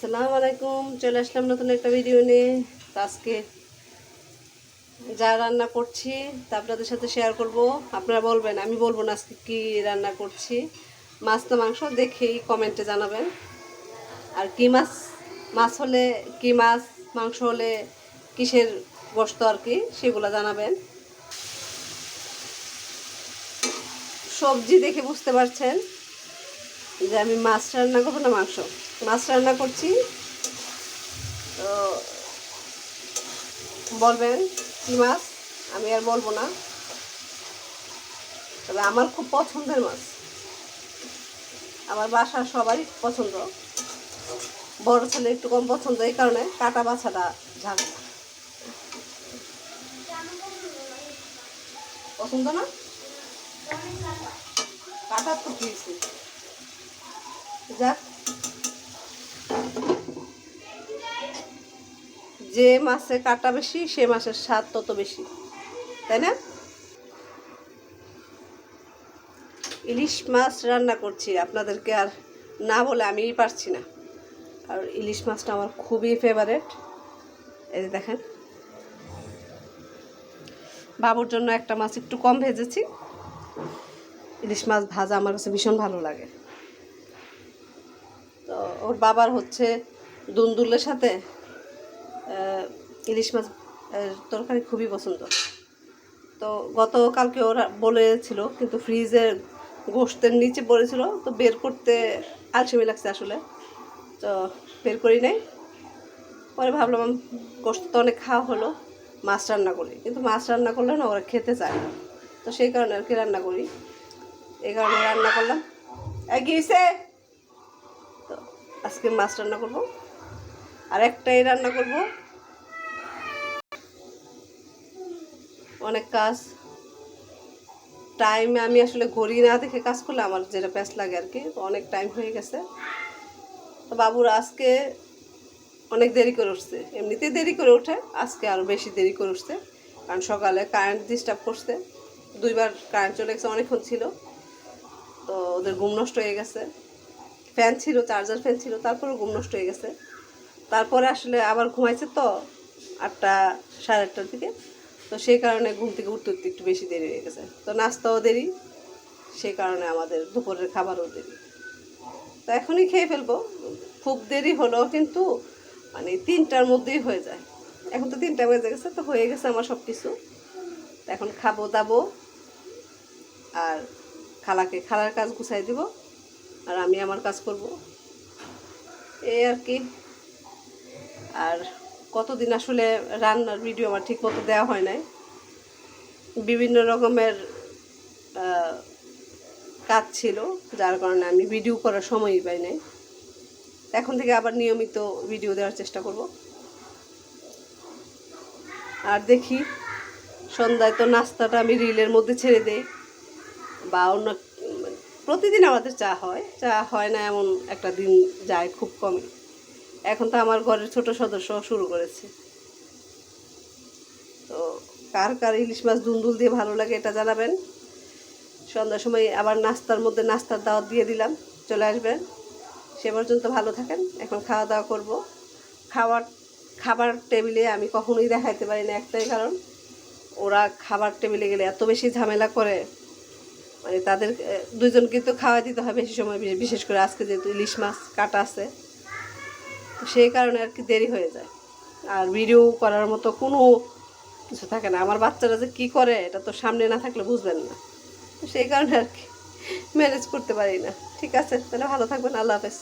আসসালামু আলাইকুম, চলে আসলাম নতুন একটা ভিডিও নিয়ে। তো আজকে যা রান্না করছি তা আপনাদের সাথে শেয়ার করব। আপনারা বলবেন, আমি বলব না আজকে কী রান্না করছি। মাছ না মাংস দেখেই কমেন্টে জানাবেন। আর কি মাছ? মাছ হলে কি মাছ, মাংস হলে কিসের গোস্ত আর কি, সেগুলো জানাবেন। সবজি দেখে বুঝতে পারছেন। যে আমি মাছ রান্না করব না, মাংস। মাছ রান্না করছি। তো বলবেন কি মাছ? আমি আর বলব না। তবে আমার খুব পছন্দের মাছ। আমার বাসার সবারই পছন্দ। বড় ছেলে একটু কম পছন্দ, এই কারণে কাটা বাছাটা ঝাল। পছন্দ না? কাটা তো খেয়েছি যাক যে মাছে কাটা বেশি, সে মাছের স্বাদ তত বেশি, তাই না? ইলিশ মাছ রান্না করছি, আপনাদেরকে আর না বলে আমিই পারছি না। আর ইলিশ মাছটা আমার খুবই ফেভারেট এই যে দেখেন। বাবুর জন্য একটা মাছ একটু কম ভেজেছি। ইলিশ মাছ ভাজা আমার কাছে ভীষণ ভালো লাগে। তো ওর বাবার হচ্ছে দুন্দুলের সাথে ইলিশ মাছ তরকারি খুবই পছন্দ। তো গতকালকে ওরা বলেছিল, কিন্তু ফ্রিজের গোস্তের নিচে পড়েছিল তো বের করতে আলসেমি লাগছে আসলে। তো বের করি নাই। পরে ভাবলাম, গোস্ত তো অনেক খাওয়া হলো, মাছ রান্না করি। কিন্তু মাছ রান্না করলে না ওরা খেতে চায় না। তো সেই কারণে আর কি রান্না করি। এই কারণে রান্না করলাম। গিয়েছে! তো আজকে মাছ রান্না করব। আর একটাই রান্না করব। অনেক কাজ। টাইম আমি আসলে ঘড়ি না দেখে কাজ করলে আমার যেটা প্যাস লাগে আর কি, অনেক টাইম হয়ে গেছে। তো বাবুর আজকে অনেক দেরি করে উঠছে। এমনিতেই দেরি করে ওঠে, আজকে আরও বেশি দেরি করে উঠছে। কারণ সকালে কারেন্ট ডিস্টার্ব করছে। দুইবার কারেন্ট চলে গেছে, অনেকক্ষণ ছিল। তো ওদের ঘুম নষ্ট হয়ে গেছে। ফ্যান ছিল, চার্জার ফ্যান ছিল, তারপরেও ঘুম নষ্ট হয়ে গেছে। তারপরে আসলে আবার ঘুমাইছে তো আটটা, সাড়ে আটটার দিকে। তো সেই কারণে ঘুম থেকে উঠতে উঠতে একটু বেশি দেরি হয়ে গেছে। তো নাস্তাও দেরি, সেই কারণে আমাদের দুপুরের খাবারও দেরি। তো এখনই খেয়ে ফেলব। খুব দেরি হলো কিন্তু মানে তিনটার মধ্যেই হয়ে যায়। এখন তো তিনটা বেজে গেছে, তো হয়ে গেছে আমার সব কিছু এখন খাব, দাবো, আর খালাকে, খালার কাজ গুছাই দিব। আর আমি আমার কাজ করব। এই আর কি। আর কতদিন আসলে রান্নার ভিডিও আমার ঠিক মতো দেওয়া হয় নাই। বিভিন্ন রকমের কাজ ছিল, যার কারণে আমি ভিডিও করার সময়ই পাই নাই। এখন থেকে আবার নিয়মিত ভিডিও দেওয়ার চেষ্টা করব। আর দেখি, সন্ধ্যায় তো নাস্তাটা আমি রিলের মধ্যে ছেড়ে দেই, বা অন্য প্রতিদিন আমাদের চা হয়। চা হয় না এমন একটা দিন যায় খুব কমই। এখন তো আমার ঘরের ছোট সদস্য শুরু করেছে। তো কার কার ইলিশ মাছ দুন্দুল দিয়ে ভালো লাগে এটা জানাবেন। সন্ধ্যার সময় আবার নাস্তার মধ্যে নাস্তার দাওয়াত দিয়ে দিলাম। চলে আসবেন। সে পর্যন্ত ভালো থাকেন। এখন খাওয়া দাওয়া করব। খাবার খাবার টেবিলে আমি কখনোই দেখাইতে পারি না একটাই কারণ, ওরা খাবার টেবিলে গেলে এত বেশি ঝামেলা করে। মানে তাদের দুজনকে তো খাওয়া দিতে হবে বেশি সময় বিশেষ করে আজকে যেহেতু ইলিশ মাছ কাটা আছে, তো সেই কারণে আর কি দেরি হয়ে যায়। আর ভিডিও করার মতো কোনো কিছু থাকে না। আমার বাচ্চারা যে কী করে, এটা তো সামনে না থাকলে বুঝবেন না। সেই কারণে আর কি ম্যানেজ করতে পারি না। ঠিক আছে, তাহলে ভালো থাকবেন, আল্লাহ হাফেজ।